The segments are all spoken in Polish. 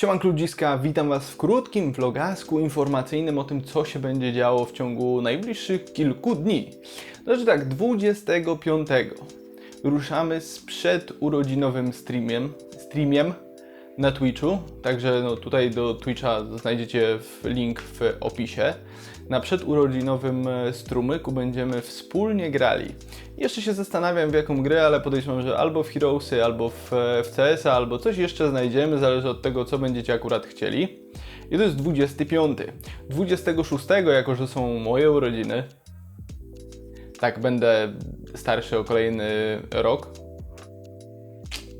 Siemanko ludziska, witam Was w krótkim vlogasku informacyjnym o tym, co się będzie działo w ciągu najbliższych kilku dni. Znaczy tak, 25 ruszamy z przedurodzinowym streamiem, streamiem na Twitchu, także no tutaj do Twitcha znajdziecie link w opisie. Na przedurodzinowym e, strumyku będziemy wspólnie grali. Jeszcze się zastanawiam w jaką grę, ale podejrzewam, że albo w Heroesy, albo w, e, w CS-a, albo coś jeszcze znajdziemy, zależy od tego, co będziecie akurat chcieli. I to jest 25. 26, jako że są moje urodziny, tak będę starszy o kolejny rok,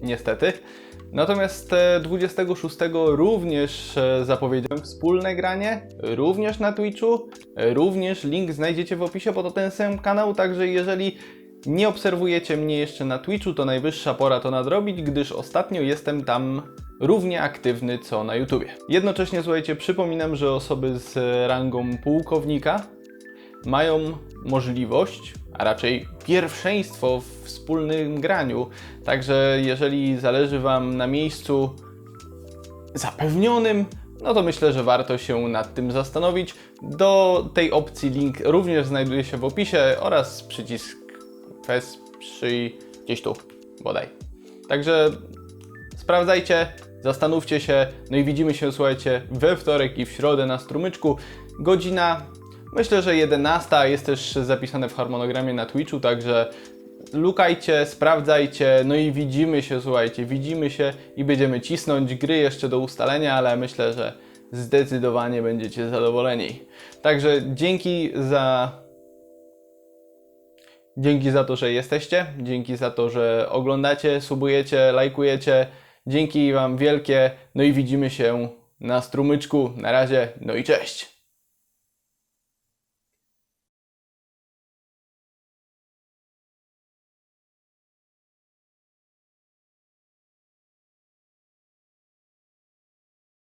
niestety. Natomiast e, 26 również e, zapowiedziałem wspólne granie, również na Twitchu, e, również link znajdziecie w opisie, bo to ten sam kanał, także jeżeli nie obserwujecie mnie jeszcze na Twitchu, to najwyższa pora to nadrobić, gdyż ostatnio jestem tam równie aktywny co na YouTubie. Jednocześnie słuchajcie, przypominam, że osoby z rangą pułkownika mają możliwość, a raczej pierwszeństwo w wspólnym graniu. Także jeżeli zależy Wam na miejscu zapewnionym, no to myślę, że warto się nad tym zastanowić. Do tej opcji link również znajduje się w opisie oraz przycisk wesprzyj gdzieś tu bodaj. Także sprawdzajcie, zastanówcie się, no i widzimy się, słuchajcie, we wtorek i w środę na strumyczku. Godzina, myślę, że 11 jest też zapisane w harmonogramie na Twitchu, także lukajcie, sprawdzajcie, no i widzimy się, słuchajcie, widzimy się i będziemy cisnąć gry jeszcze do ustalenia, ale myślę, że zdecydowanie będziecie zadowoleni. Także dzięki za Dzięki za to, że jesteście, dzięki za to, że oglądacie, subujecie, lajkujecie. Dzięki Wam wielkie. No i widzimy się na strumyczku. Na razie, no i cześć.